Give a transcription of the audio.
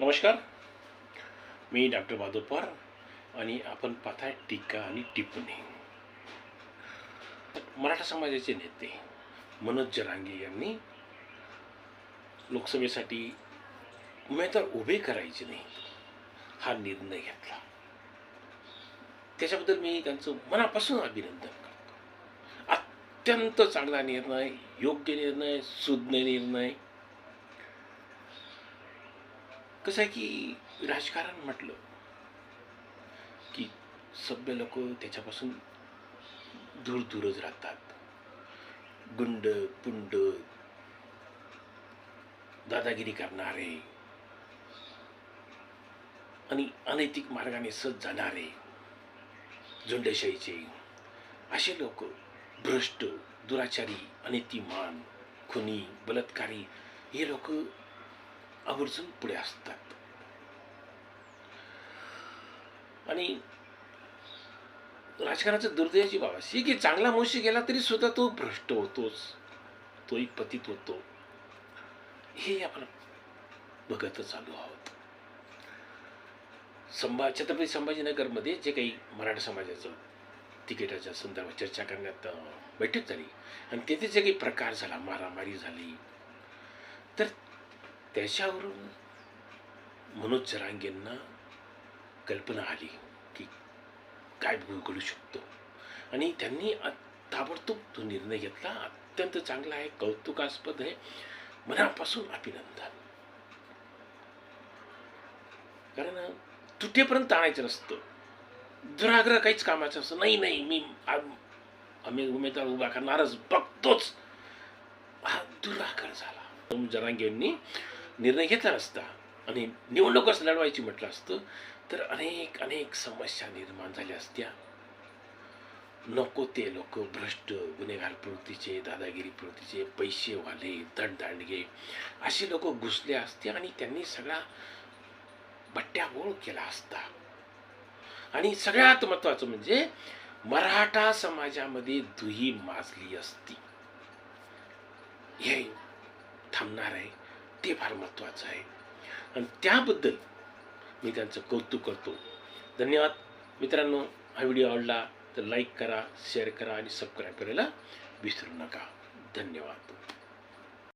नमस्कार. मी डॉक्टर माधव पवार आणि आपण पाहताय टीका आणि टिप्पणी. मराठा समाजाचे नेते मनोज जरांगे यांनी लोकसभेसाठी उमेदवार उभे करायचे नाही हा निर्णय घेतला. त्याच्याबद्दल मी त्यांचं मनापासून अभिनंदन करतो. अत्यंत चांगला निर्णय योग्य निर्णय सुज्ञ निर्णय कसं आहे की राजकारण म्हटलं की सभ्य लोक त्याच्यापासून दूर दूरच राहतात. गुंड पुंड दादागिरी करणारे आणि अनैतिक मार्गाने सज जाणारे झुंडशाहीचे असे लोक भ्रष्ट दुराचारी अनितिमान खुनी बलात्कारी हे लोक आवर्जून पुढे असतात. आणि राजकारणाचं दुर्दैवाची बाब अशी की चांगला मनुष्य गेला तरी सुद्धा तो भ्रष्ट होतोच. तोही पतित होतो. हे आपण बघतच आलो आहोत. संभा छत्रपती संभाजीनगरमध्ये जे काही मराठा समाजाचं तिकिटाच्या संदर्भात चर्चा करण्यात बैठक झाली. आणि तेथे जे काही प्रकार झाला मारामारी झाली तर त्याच्यावरून मनोज जरांगेंना कल्पना आली की काय घडू शकतो. आणि त्यांनी ताबडतोब तो निर्णय घेतला. अत्यंत चांगला आहे कौतुकास्पद आहे. मनापासून अभिनंदन. कारण तुटेपर्यंत आणायचं नसतं. दुराग्रह काहीच कामाचं असतं नाही नाही मी आम्ही उमेदवार उभा करणारच. बघतोच. हा दुराग्रह झाला. जरांगेंनी निर्णय घेतला नसता. आणि निवडणूकच लढवायची म्हटलं असतं तर अनेक अनेक समस्या निर्माण झाल्या असत्या. नको ते लोक भ्रष्ट गुन्हेगार प्रवृत्तीचे दादागिरी प्रवृत्तीचे पैसेवाले दणदांडगे असे लोक घुसले असते आणि त्यांनी सगळा बट्ट्याबोळ केला असता. आणि सगळ्यात महत्वाचं म्हणजे मराठा समाजामध्ये दुही माजली असती. हे थांबणार आहे. ते फार महत्त्वाचं आहे. आणि त्याबद्दल मी त्यांचं कौतुक करतो. धन्यवाद. मित्रांनो हा व्हिडिओ आवडला तर लाईक करा शेअर करा आणि सबस्क्राईब करायला विसरू नका. धन्यवाद.